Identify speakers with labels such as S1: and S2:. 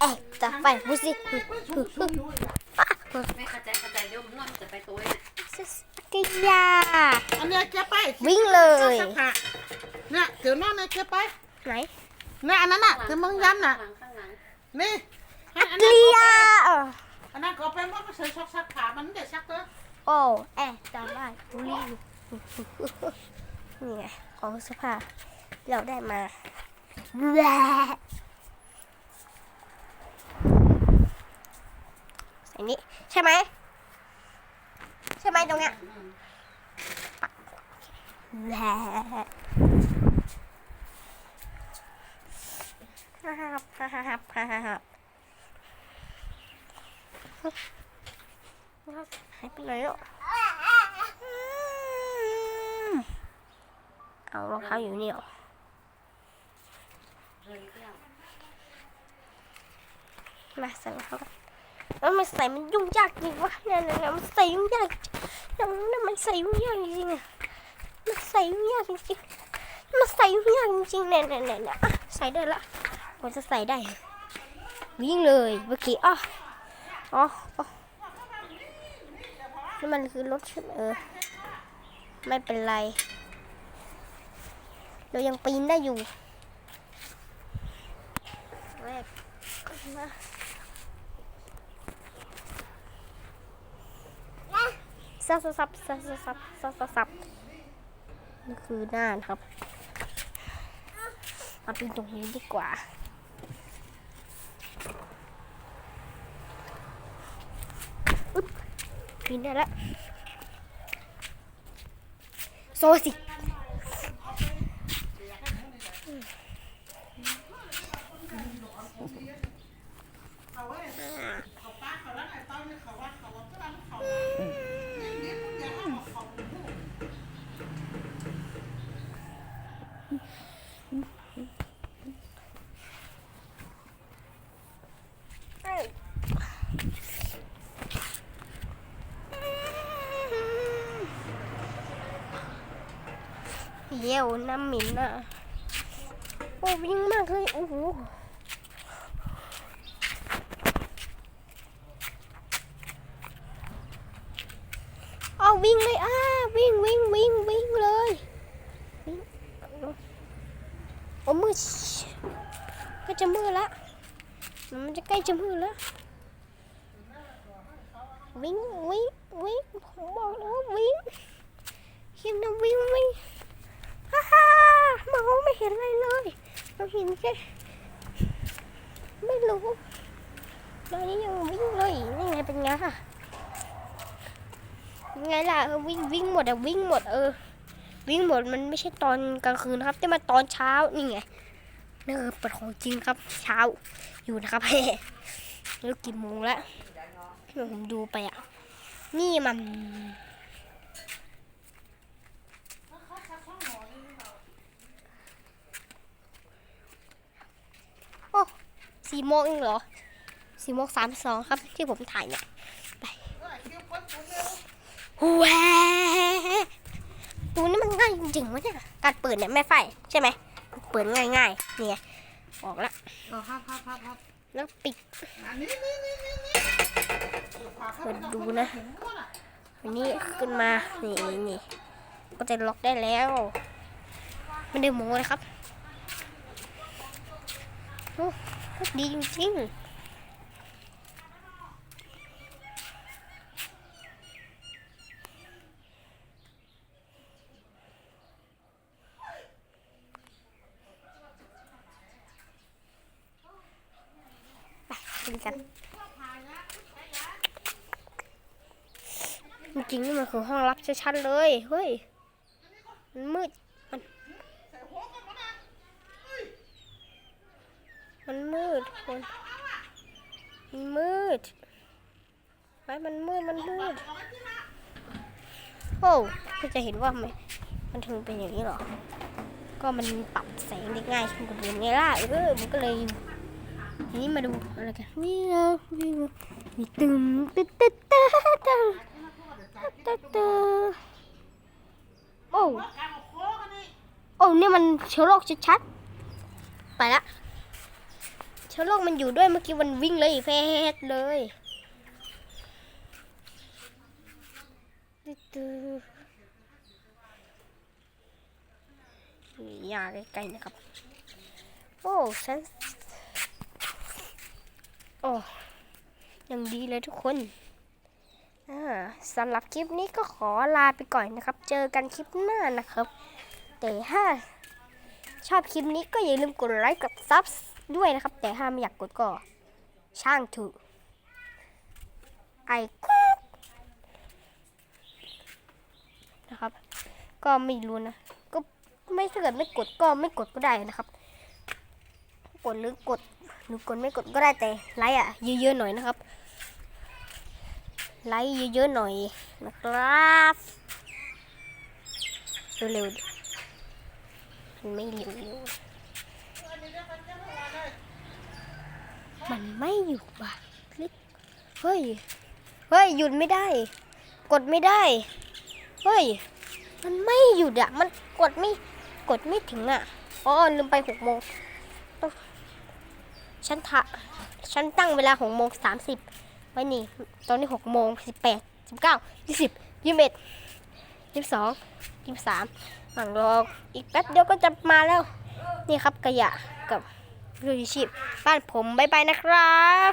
S1: เอ๊ะจะไปพูดสิป้า
S2: ไม่เข้าใจเข้าใจเดี๋ยวมันนอนจะไปตัวเนี่ย
S1: กิยา
S3: อันเนี้ยเก็บไป
S1: วิ่งเลย
S3: เนี่ยเดี๋ยวนอนเนี่ยเก็บไป
S1: ไหน
S3: เนี่ยอันนั้นน่ะที่มึงย้ำน่ะนี่อันนั้น
S1: ยาเออ
S3: อันนั้นก็เป็นว่ามันใส่ช็อกซักผ้ามันเด็ดซักเตอ
S1: โอ้เอ๊ะจำได้บุรีนี่ไงของเสื้อผ้าเราได้มาแหว ใช่ไหมใช่ไหมตรงเนี้ยแหละครับครับครับหายไปไหนอะเอารองเท้าอยู่นี่หรอมาใส่รองเท้า แล้วมันใส่มันยุ่งยากจริงวะเนี่ยเนี่ยมันใส่ยุ่งยากอย่างนั้นมันใส่ยุ่งยากจริงๆอะมันใส่ยุ่งยากจริงมันใส่ยุ่งยากจริงเนี่ยเนี่ยเนี่ยใส่ได้ละผมจะใส่ได้ วิ่งเลยเมื่อกี้อ๋ออ๋อนี่มันคือรถชเออไม่เป็นไร เรายังปีนได้อยู่แรกมา ซับซับซับซับซับซับซับนี่คือหน้าครับมาเป็นตรงนี้ดีกว่าอุ๊บกินได้แล้วโซสิอ่า ยี่ยวน้ำหมิ่นอะโอ้วิ่งมากเลยโอ้โหเอาวิ่งเลยอ่าวิ่งวิ่งวิ่งวิ่งเลยวิ่งโอ้มืดก็จะมืดละมันจะใกล้จะมืดล้ววิ่งวิ่งวิ่งผมบอกแล้วว่าวิ่งเห็นนะวิ่งวิ่งฮ่าฮ่ามองไม่เห็นอะไรเลยเราเห็นแค่ ไม่รู้ตอนนี้ยังวิ่งเลยนี่ไงเป็นไงค่ะไงล่ะวิ่งวิ่งหมดอะวิ่งหมดเออ วิ่งหมดมันไม่ใช่ตอนกลางคืนครับ แต่มาตอนเช้านี่ไงนี่คือเปิดของจริงครับ เช้าอยู่นะครับแล้วกี่โมงแล้วเดี๋ยวผมดูไปอะ นี่มัน สี่โมงเองเหรอสี่โมงสามสองครับที่ผมถ่ายเนี่ยแหวตูนี่มันง่ายจริงๆวะเนี่ยการเปิดเนี่ยแม่ไฟใช่ไหมเปิดง่ายๆเนี่ยออกแล้ว
S3: เอาครับครับครับครับ
S1: แล้วปิด
S3: อันนี้นี่นี่นี่นี่
S1: เปิดดูนะอันนี้ขึ้นมานี่นี่ก็จะล็อกได้แล้วไม่ได้โม้เลยครับโอ้ ดีจริงไปกินกันจริงๆนี่มันคือห้องลับชัดๆเลย เฮ้ย มันมืด มันมืดคนมันมืดไปมันมืด มันมืด โอ้ก็จะเห็นว่ามันมันถึงเป็นอย่างนี้หรอ ก็มันปรับแสงได้ง่ายขึ้นกว่าเดิมไงล่ะ เออ มันก็เลย ทีนี้มาดูอะไรกัน นี่เรามีมีตึมตึ๊ดตึ๊ดตึ๊ดตึ๊ดตึ๊ดตึ๊ดโอ้ โอ้ นี่มันเชื้อโรคชัดๆ ไปละ เชื้อโรคมันอยู่ด้วยเมื่อกี้มันวิ่งเลยแฟดเลยตื้อๆมียาใกล้ๆนะครับ โอ้ฉันโอ้ยังดีเลยทุกคนสำหรับคลิปนี้ก็ขอลาไปก่อนนะครับ เจอกันคลิปหน้านะครับ แต่ถ้าชอบคลิปนี้ก็อย่าลืมกดไลค์กดซับ ด้วยนะครับ แต่ถ้าไม่อยากกดก็ ช่างเถูกไอคุกนะครับ ก็ไม่รู้นะ ก็ไม่ถ้าเกิดไม่กดก็ไม่กดก็ได้นะครับ กดหรือกดหรือกดไม่กดก็ได้แต่ไลค์อะเยอะๆหน่อยนะครับ ไลค์เยอะๆหน่อยนะครับเร็วๆมันไม่เร็วๆ มันไม่หยุดว่ะคลิกเฮ้ย เฮ้ย หยุดไม่ได้ กดไม่ได้ เฮ้ย มันไม่หยุดอะมันกดไม่ กดไม่ถึงอะอ๋อลืมไปหกโมงต้องฉันทะฉันตั้งเวลาหกโมงสามสิบไว้นี่ ตอนนี้หกโมงสิบแปดสิบเก้ายี่สิบยี่สิบเอ็ดยี่สิบสองยี่สิบสามหลังรออีกแป๊บเดียวก็จะมาแล้ว นี่ครับกระยะกับ เรือชีพบ้านผมบ๊ายบายนะครับ